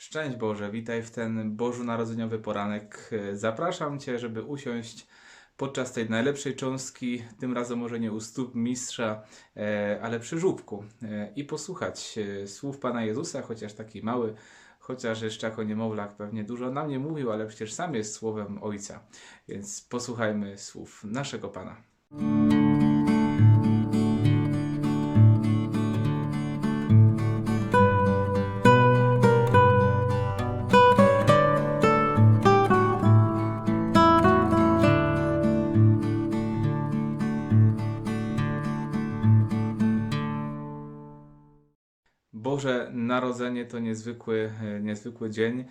Szczęść Boże, witaj w ten bożonarodzeniowy poranek. Zapraszam Cię, żeby usiąść podczas tej najlepszej cząstki, tym razem może nie u stóp mistrza, e, ale przy żółbku e, i posłuchać e, słów Pana Jezusa, chociaż taki mały, chociaż jeszcze jako niemowlak pewnie dużo nam nie mówił, ale przecież sam jest słowem Ojca. Więc posłuchajmy słów naszego Pana. Boże Narodzenie to niezwykły, e, niezwykły dzień.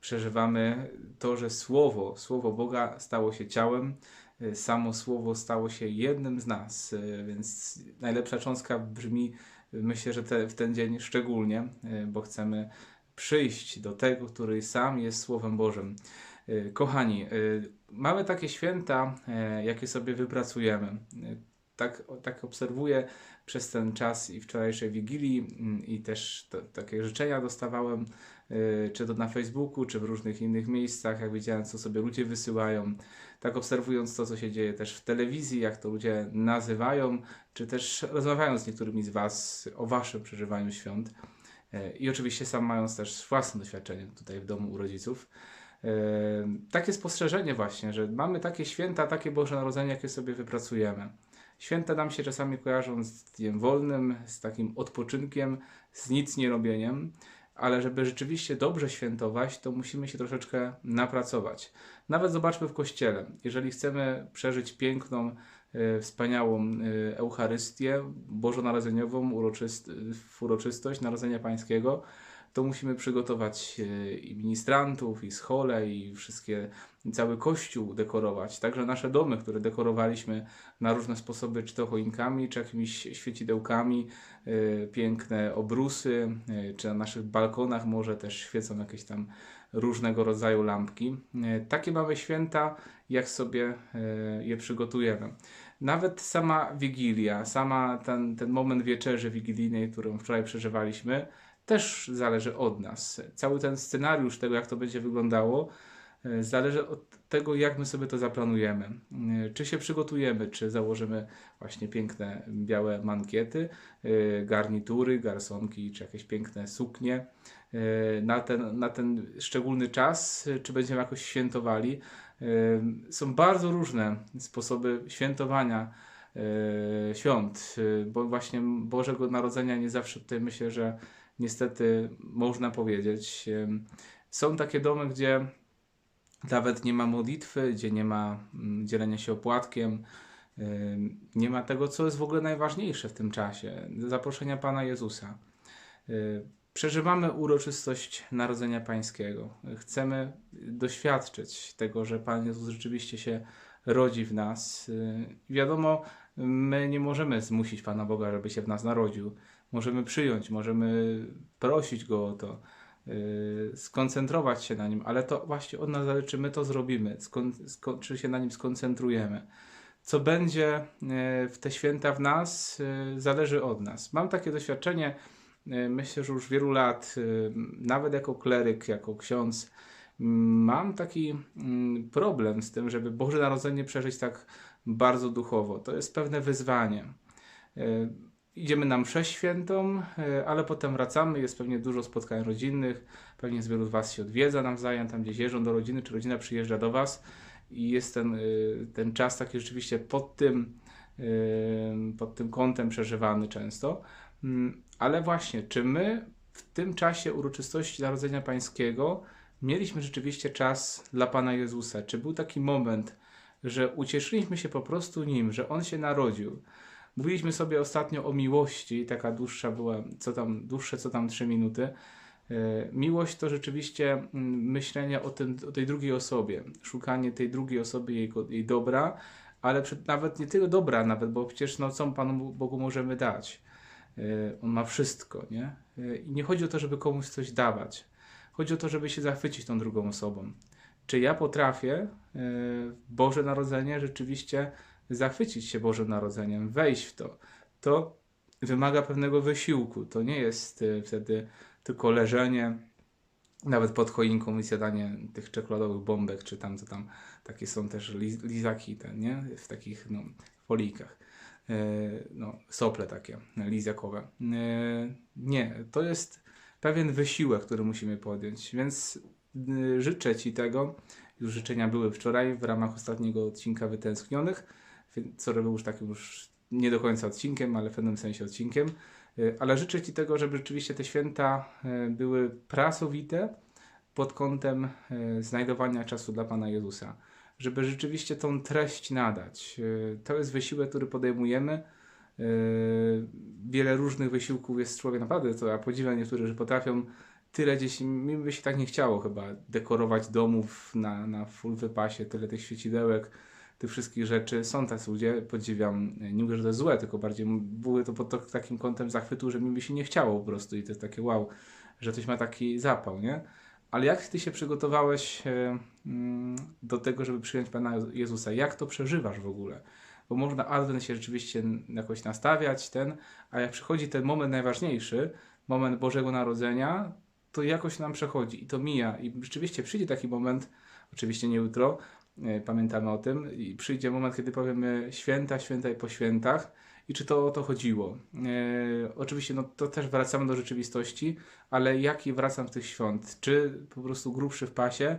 Przeżywamy to, że Słowo, Słowo Boga stało się ciałem, e, samo Słowo stało się jednym z nas, e, więc najlepsza cząstka brzmi, myślę, że te, w ten dzień szczególnie, bo chcemy przyjść do tego, który sam jest Słowem Bożym. Kochani, mamy takie święta, jakie sobie wypracujemy. Tak, tak obserwuję przez ten czas i wczorajszej Wigilii mm, i też to, takie życzenia dostawałem, y, czy to na Facebooku, czy w różnych innych miejscach, jak widziałem, co sobie ludzie wysyłają. Tak obserwując to, co się dzieje też w telewizji, jak to ludzie nazywają, czy też rozmawiając z niektórymi z Was o Waszym przeżywaniu świąt. Y, I oczywiście sam mając też własne doświadczenie tutaj w domu u rodziców. Y, Takie spostrzeżenie właśnie, że mamy takie święta, takie Boże Narodzenie, jakie sobie wypracujemy. Święta nam się czasami kojarzą z dniem wolnym, z takim odpoczynkiem, z nic nie robieniem, ale żeby rzeczywiście dobrze świętować, to musimy się troszeczkę napracować. Nawet zobaczmy w kościele. Jeżeli chcemy przeżyć piękną, e, wspaniałą e, Eucharystię bożonarodzeniową, uroczyst, uroczystość Narodzenia Pańskiego, to musimy przygotować e, i ministrantów, i schole, i wszystkie, cały kościół dekorować. Także nasze domy, które dekorowaliśmy na różne sposoby, czy to choinkami, czy jakimiś świecidełkami, e, piękne obrusy, e, czy na naszych balkonach może też świecą jakieś tam różnego rodzaju lampki. Takie mamy święta, jak sobie je przygotujemy. Nawet sama Wigilia, sama ten, ten moment wieczerzy wigilijnej, którą wczoraj przeżywaliśmy, też zależy od nas. Cały ten scenariusz tego, jak to będzie wyglądało, e, zależy od tego, jak my sobie to zaplanujemy. E, Czy się przygotujemy, czy założymy właśnie piękne białe mankiety, e, garnitury, garsonki, czy jakieś piękne suknie na ten, na ten szczególny czas, czy będziemy jakoś świętowali. Są bardzo różne sposoby świętowania świąt, e, bo właśnie Bożego Narodzenia nie zawsze tutaj myślę, że niestety można powiedzieć. Em, Są takie domy, gdzie nawet nie ma modlitwy, gdzie nie ma mm, dzielenia się opłatkiem, em, nie ma tego, co jest w ogóle najważniejsze w tym czasie zaproszenia Pana Jezusa. Przeżywamy uroczystość Narodzenia Pańskiego. Chcemy doświadczyć tego, że Pan Jezus rzeczywiście się rodzi w nas. Y, Wiadomo, my nie możemy zmusić Pana Boga, żeby się w nas narodził. Możemy przyjąć, możemy prosić Go o to, y, skoncentrować się na Nim, ale to właśnie od nas zależy, czy my to zrobimy, czy się na Nim skoncentrujemy. Co będzie y, w te święta w nas, zależy od nas. Mam takie doświadczenie, myślę, że już wielu lat, nawet jako kleryk, jako ksiądz, mam taki mm, problem z tym, żeby Boże Narodzenie przeżyć tak bardzo duchowo. To jest pewne wyzwanie. Y, Idziemy na mszę świętą, y, ale potem wracamy, jest pewnie dużo spotkań rodzinnych, pewnie z wielu z Was się odwiedza nawzajem, tam gdzieś jeżdżą do rodziny, czy rodzina przyjeżdża do Was i jest ten, y, ten czas taki rzeczywiście pod tym, pod tym kątem przeżywany często. Mm, Ale właśnie, czy my w tym czasie uroczystości Narodzenia Pańskiego mieliśmy rzeczywiście czas dla Pana Jezusa? Czy był taki moment, że ucieszyliśmy się po prostu Nim, że On się narodził? Mówiliśmy sobie ostatnio o miłości, taka dłuższa była, co tam, dłuższe co tam trzy minuty. E, Miłość to rzeczywiście mm, myślenie o, tym, o tej drugiej osobie, szukanie tej drugiej osoby, jej, jej dobra, ale przed, nawet nie tylko dobra, nawet, bo przecież no, co Panu Bogu możemy dać? E, On ma wszystko, nie? E, I nie chodzi o to, żeby komuś coś dawać. Chodzi o to, żeby się zachwycić tą drugą osobą. Czy ja potrafię e, Boże Narodzenie rzeczywiście zachwycić się Bożym Narodzeniem, wejść w to? To wymaga pewnego wysiłku. To nie jest e, wtedy tylko leżenie nawet pod choinką i zjadanie tych czekoladowych bombek, czy tam, co tam, takie są też li, lizaki, te, nie? W takich, no, folijkach. E, no, sople takie, liziakowe. E, nie, to jest pewien wysiłek, który musimy podjąć, więc y, życzę Ci tego. Już życzenia były wczoraj w ramach ostatniego odcinka Wytęsknionych, co był już takim już nie do końca odcinkiem, ale w pewnym sensie odcinkiem. Y, Ale życzę Ci tego, żeby rzeczywiście te święta y, były pracowite pod kątem znajdowania czasu dla Pana Jezusa. Żeby rzeczywiście tą treść nadać. To jest wysiłek, który podejmujemy. Y, Wiele różnych wysiłków jest człowiek naprawdę, to ja podziwiam niektórych, że potrafią tyle gdzieś, mi by się tak nie chciało chyba, dekorować domów na, na full wypasie, tyle tych świecidełek, tych wszystkich rzeczy. Są tacy ludzie, podziwiam, nie mówię, że to jest złe, tylko bardziej były to pod takim kątem zachwytu, że mi by się nie chciało po prostu i to jest takie wow, że ktoś ma taki zapał, nie? Ale jak ty się przygotowałeś e, mm, do tego, żeby przyjąć Pana Jezusa? Jak to przeżywasz w ogóle? Bo można Adwent się rzeczywiście jakoś nastawiać, ten, a jak przychodzi ten moment najważniejszy, moment Bożego Narodzenia, to jakoś nam przechodzi i to mija. I rzeczywiście przyjdzie taki moment, oczywiście nie jutro, e, pamiętamy o tym, i przyjdzie moment, kiedy powiemy święta, święta i po świętach. I czy to o to chodziło? E, oczywiście, no to też wracamy do rzeczywistości, ale jaki wracam z tych świąt? Czy po prostu grubszy w pasie,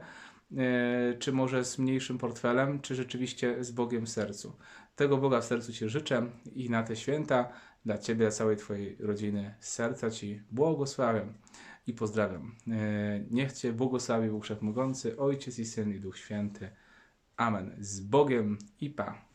czy może z mniejszym portfelem, czy rzeczywiście z Bogiem w sercu? Tego Boga w sercu Ci życzę i na te święta dla Ciebie, dla całej Twojej rodziny z serca Ci błogosławiam i pozdrawiam. E, Niech Cię błogosławi Bóg Wszechmogący, Ojciec i Syn i Duch Święty. Amen. Z Bogiem i Pa.